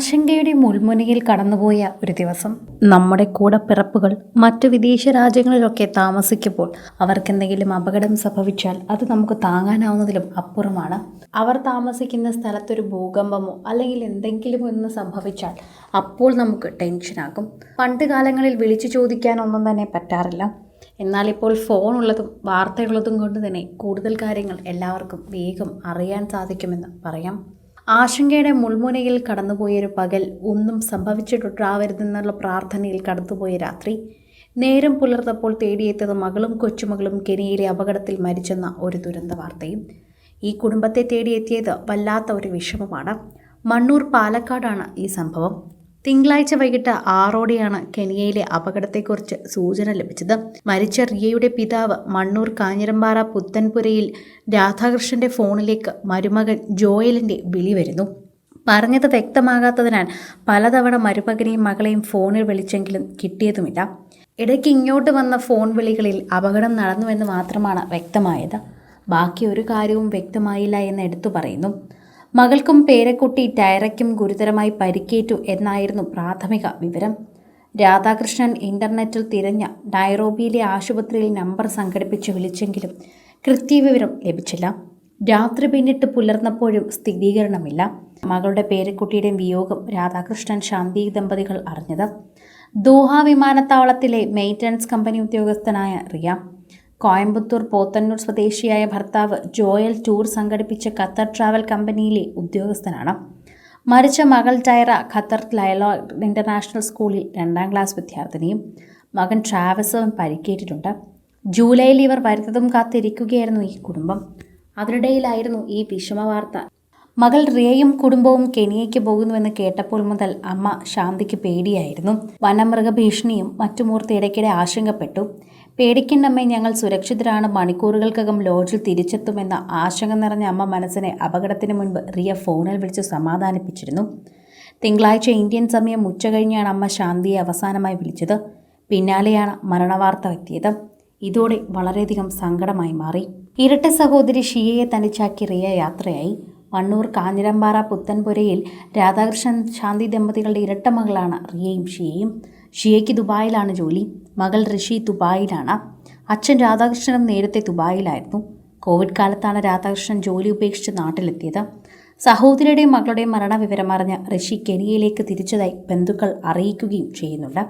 ആശങ്കയുടെ മുൾമുനയിൽ കടന്നുപോയ ഒരു ദിവസം. നമ്മുടെ കൂടപ്പിറപ്പുകൾ മറ്റു വിദേശ രാജ്യങ്ങളിലൊക്കെ താമസിക്കുമ്പോൾ അവർക്കെന്തെങ്കിലും അപകടം സംഭവിച്ചാൽ അത് നമുക്ക് താങ്ങാനാവുന്നതിലും അപ്പുറമാണ്. അവർ താമസിക്കുന്ന സ്ഥലത്തൊരു ഭൂകമ്പമോ അല്ലെങ്കിൽ എന്തെങ്കിലും ഒന്ന് സംഭവിച്ചാൽ അപ്പോൾ നമുക്ക് ടെൻഷനാകും. പണ്ട് കാലങ്ങളിൽ വിളിച്ചു ചോദിക്കാനൊന്നും തന്നെ പറ്റാറില്ല. എന്നാൽ ഇപ്പോൾ ഫോണുള്ളതും വാർത്തയുള്ളതും കൊണ്ട് തന്നെ കൂടുതൽ കാര്യങ്ങൾ എല്ലാവർക്കും വേഗം അറിയാൻ സാധിക്കുമെന്ന് പറയാം. ആശങ്കയുടെ മുൾമുനയിൽ കടന്നുപോയൊരു പകൽ ഒന്നും സംഭവിച്ചിട്ടുണ്ടാവരുതെന്നുള്ള പ്രാർത്ഥനയിൽ കടന്നുപോയ രാത്രി നേരം പുലർത്തപ്പോൾ തേടിയെത്തിയത് മകളും കൊച്ചുമകളും കെനിയയിലെ അപകടത്തിൽ മരിച്ചെന്ന ഒരു ദുരന്ത വാർത്തയും. ഈ കുടുംബത്തെ തേടിയെത്തിയത് വല്ലാത്ത ഒരു വിഷമമാണ്. മണ്ണൂർ പാലക്കാടാണ് ഈ സംഭവം. തിങ്കളാഴ്ച വൈകിട്ട് ആറോടെയാണ് കെനിയയിലെ അപകടത്തെക്കുറിച്ച് സൂചന ലഭിച്ചത്. മരിച്ച റിയയുടെ പിതാവ് മണ്ണൂർ കാഞ്ഞിരമ്പാറ പുത്തൻപുരയിൽ രാധാകൃഷ്ണന്റെ ഫോണിലേക്ക് മരുമകൻ ജോയലിന്റെ വിളി വരുന്നു. പറഞ്ഞത് വ്യക്തമാകാത്തതിനാൽ പലതവണ മരുമകനെയും മകളെയും ഫോണിൽ വിളിച്ചെങ്കിലും കിട്ടിയതുമില്ല. ഇടയ്ക്ക് ഇങ്ങോട്ട് വന്ന ഫോൺ വിളികളിൽ അപകടം നടന്നുവെന്ന് മാത്രമാണ് വ്യക്തമായത്. ബാക്കി ഒരു കാര്യവും വ്യക്തമായില്ല എന്ന് എടുത്തു പറയുന്നു. മകൾക്കും പേരക്കുട്ടി ടയറയ്ക്കും ഗുരുതരമായി പരിക്കേറ്റു എന്നായിരുന്നു പ്രാഥമിക വിവരം. രാധാകൃഷ്ണൻ ഇന്റർനെറ്റിൽ തിരഞ്ഞ നൈറോബിയിലെ ആശുപത്രിയിൽ നമ്പർ സംഘടിപ്പിച്ച് വിളിച്ചെങ്കിലും കൃത്യവിവരം ലഭിച്ചില്ല. രാത്രി പിന്നിട്ട് പുലർന്നപ്പോഴും സ്ഥിരീകരണമില്ല. മകളുടെ പേരക്കുട്ടിയുടെയും വിയോഗം രാധാകൃഷ്ണൻ ശാന്തി ദമ്പതികൾ അറിഞ്ഞത്. ദോഹ വിമാനത്താവളത്തിലെ മെയിന്റനൻസ് കമ്പനി ഉദ്യോഗസ്ഥനായ റിയ കോയമ്പത്തൂർ പോത്തന്നൂർ സ്വദേശിയായ ഭർത്താവ് ജോയൽ ടൂർ സംഘടിപ്പിച്ച ഖത്തർ ട്രാവൽ കമ്പനിയിലെ ഉദ്യോഗസ്ഥനാണ്. മരിച്ച മകൾ ടൈറ ഖത്തർ ലയലോ ഇന്റർനാഷണൽ സ്കൂളിൽ രണ്ടാം ക്ലാസ് വിദ്യാർത്ഥിനിയും മകൻ ട്രാവസും പരിക്കേറ്റിട്ടുണ്ട്. ജൂലൈയിൽ ഇവർ വരുന്നതും കാത്തിരിക്കുകയായിരുന്നു ഈ കുടുംബം. അതിനിടയിലായിരുന്നു ഈ വിഷമ വാർത്ത മകൾ റിയയും കുടുംബവും കെനിയയ്ക്ക് പോകുന്നുവെന്ന് കേട്ടപ്പോൾ മുതൽ അമ്മ ശാന്തിക്ക് പേടിയായിരുന്നു. വനമൃഗഭീഷണിയും മറ്റു മൂർത്തി ഇടയ്ക്കിടെ ആശങ്കപ്പെട്ടു. പേടിക്കണ്ടമ്മേ ഞങ്ങൾ സുരക്ഷിതരാണ്. മണിക്കൂറുകൾക്കകം ലോഡ്ജിൽ തിരിച്ചെത്തുമെന്ന ആശങ്ക നിറഞ്ഞ അമ്മ മനസ്സിനെ അപകടത്തിന് മുൻപ് റിയ ഫോണിൽ വിളിച്ച് സമാധാനിപ്പിച്ചിരുന്നു. തിങ്കളാഴ്ച ഇന്ത്യൻ സമയം ഉച്ച കഴിഞ്ഞാണ് അമ്മ ശാന്തിയെ അവസാനമായി വിളിച്ചത്. പിന്നാലെയാണ് മരണവാർത്ത എത്തിയത്. ഇതോടെ വളരെയധികം സങ്കടമായി മാറി. ഇരട്ട സഹോദരി ഷിയയെ തനിച്ചാക്കി റിയ യാത്രയായി. മണ്ണൂർ കാഞ്ഞിരമ്പാറ പുത്തൻപുരയിൽ രാധാകൃഷ്ണൻ ശാന്തി ദമ്പതികളുടെ ഇരട്ട മകളാണ് റിയയും ഷിയയും. ഷിയയ്ക്ക് ദുബായിലാണ് ജോലി. മകൾ ഋഷി ദുബായിലാണ്. അച്ഛൻ രാധാകൃഷ്ണനും നേരത്തെ ദുബായിലായിരുന്നു. കോവിഡ് കാലത്താണ് രാധാകൃഷ്ണൻ ജോലി ഉപേക്ഷിച്ച് നാട്ടിലെത്തിയത്. സഹോദരിയുടെയും മകളുടെയും മരണവിവരമറിഞ്ഞ ഋഷി കെനിയയിലേക്ക് തിരിച്ചതായി ബന്ധുക്കൾ അറിയിക്കുകയും ചെയ്യുന്നുണ്ട്.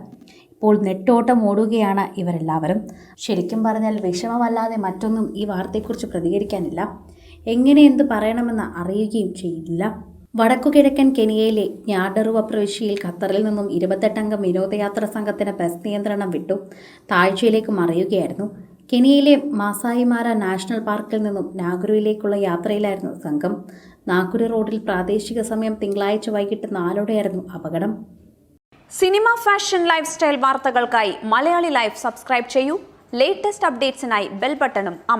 ഇപ്പോൾ നെട്ടോട്ടം ഓടുകയാണ് ഇവരെല്ലാവരും. ശരിക്കും പറഞ്ഞാൽ വിഷമമല്ലാതെ മറ്റൊന്നും ഈ വാർത്തയെക്കുറിച്ച് പ്രതികരിക്കാനില്ല. എങ്ങനെ എന്ത് പറയണമെന്ന് അറിയുകയും ചെയ്യില്ല. വടക്കുകിഴക്കൻ കെനിയയിലെ ഞാഡറുവ പ്രവിശ്യയിൽ ഖത്തറിൽ നിന്നും ഇരുപത്തെട്ടംഗ വിനോദയാത്ര സംഘത്തിന് ബസ് നിയന്ത്രണം വിട്ടു. താഴ്ചയിലേക്ക് മറിയുകയായിരുന്നു. കെനിയയിലെ മാസായിമാര നാഷണൽ പാർക്കിൽ നിന്നും നാഗുരുവിലേക്കുള്ള യാത്രയിലായിരുന്നു സംഘം. നാഗുരു റോഡിൽ പ്രാദേശിക സമയം തിങ്കളാഴ്ച വൈകിട്ട് നാലോടെയായിരുന്നു അപകടം. സിനിമ ഫാഷൻ ലൈഫ് സ്റ്റൈൽ വാർത്തകൾക്കായി മലയാളി ലൈഫ് സബ്സ്ക്രൈബ് ചെയ്യൂ. ലേറ്റസ്റ്റ് അപ്ഡേറ്റ്സിനായി ബെൽ ബട്ടണും അമർ